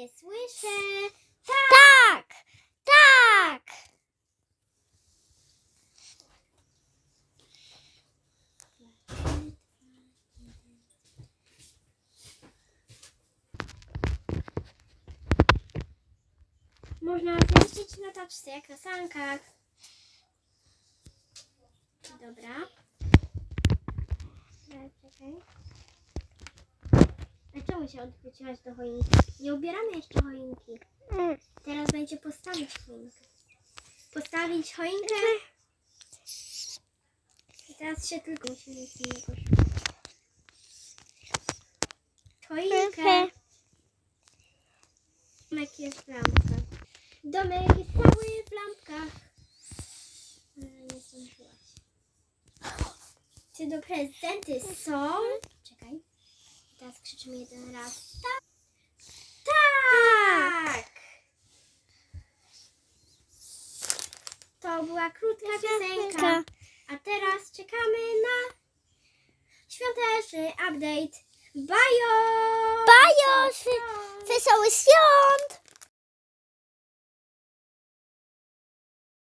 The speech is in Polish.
Nie słyszę. Tak! Tak! Można zmieścić na taczce, jak na sankach. Dobra. Dobra, Czekaj. A czemu się odwróciłaś do choinki? Nie ubieramy jeszcze choinki. Mm. Teraz będzie postawić choinkę. Postawić choinkę. I teraz się tylko musimy nic szukać. Choinkę. Domek jest w lampkach. Domek jest cały w lampkach. Ale nie zdążyłaś. Czy do prezenty są? Krzyczymy jeden raz. Tak! Tak! To była krótka piosenka. A teraz czekamy na świąteczny update. Bajo! Bajo! Wesoły świąt!